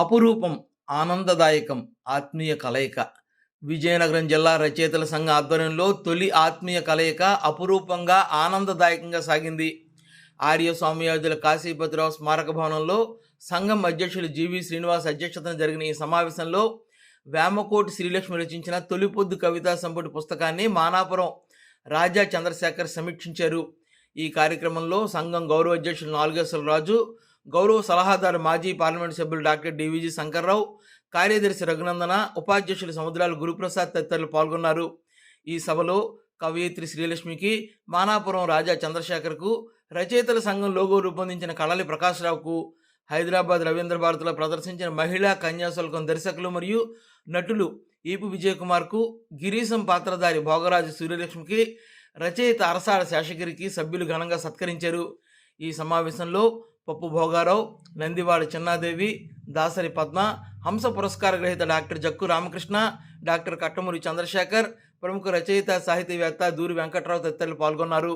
అపురూపం ఆనందదాయకం ఆత్మీయ కలయిక. విజయనగరం జిల్లా రచయితల సంఘ ఆధ్వర్యంలో తొలి ఆత్మీయ కలయిక అపురూపంగా ఆనందదాయకంగా సాగింది. ఆర్య స్వామియాజుల కాశీపతిరావు స్మారక భవనంలో సంఘం అధ్యక్షులు జీవి శ్రీనివాస్ అధ్యక్షతన జరిగిన ఈ సమావేశంలో వేమకోటి శ్రీలక్ష్మి రచించిన తొలిపొద్దు కవితా సంపుటి పుస్తకాన్ని మానాపురం రాజా చంద్రశేఖర్ సమీక్షించారు. ఈ కార్యక్రమంలో సంఘం గౌరవ అధ్యక్షులు నాలుగేశ్వర రాజు గౌరవ సలహాదారు మాజీ పార్లమెంట్ సభ్యులు డాక్టర్ డివిజి శంకర్రావు కార్యదర్శి రఘునందన ఉపాధ్యక్షులు సముద్రాలు గురుప్రసాద్ తదితరులు పాల్గొన్నారు. ఈ సభలో కవయిత్రి శ్రీలక్ష్మికి మానాపురం రాజా చంద్రశేఖర్కు రచయితల సంఘం లోగో రూపొందించిన కళలి ప్రకాశ్రావుకు హైదరాబాద్ రవీంద్ర భారతిలో ప్రదర్శించిన మహిళా కన్యాశుల్కం దర్శకులు మరియు నటులు ఈపు విజయ్ కుమార్కు గిరీశం పాత్రధారి భోగరాజు సూర్యలక్ష్మికి రచయిత అరసాడ శేషగిరికి సభ్యులు ఘనంగా సత్కరించారు. ఈ సమావేశంలో పప్పు భోగారావు నందివాడ చిన్నాదేవి దాసరి పద్మ హంస పురస్కార గ్రహీత డాక్టర్ జక్కు రామకృష్ణ డాక్టర్ కట్టమూరి చంద్రశేఖర్ ప్రముఖ రచయిత సాహితీవేత్త దూరి వెంకట్రావు తదితరులు పాల్గొన్నారు.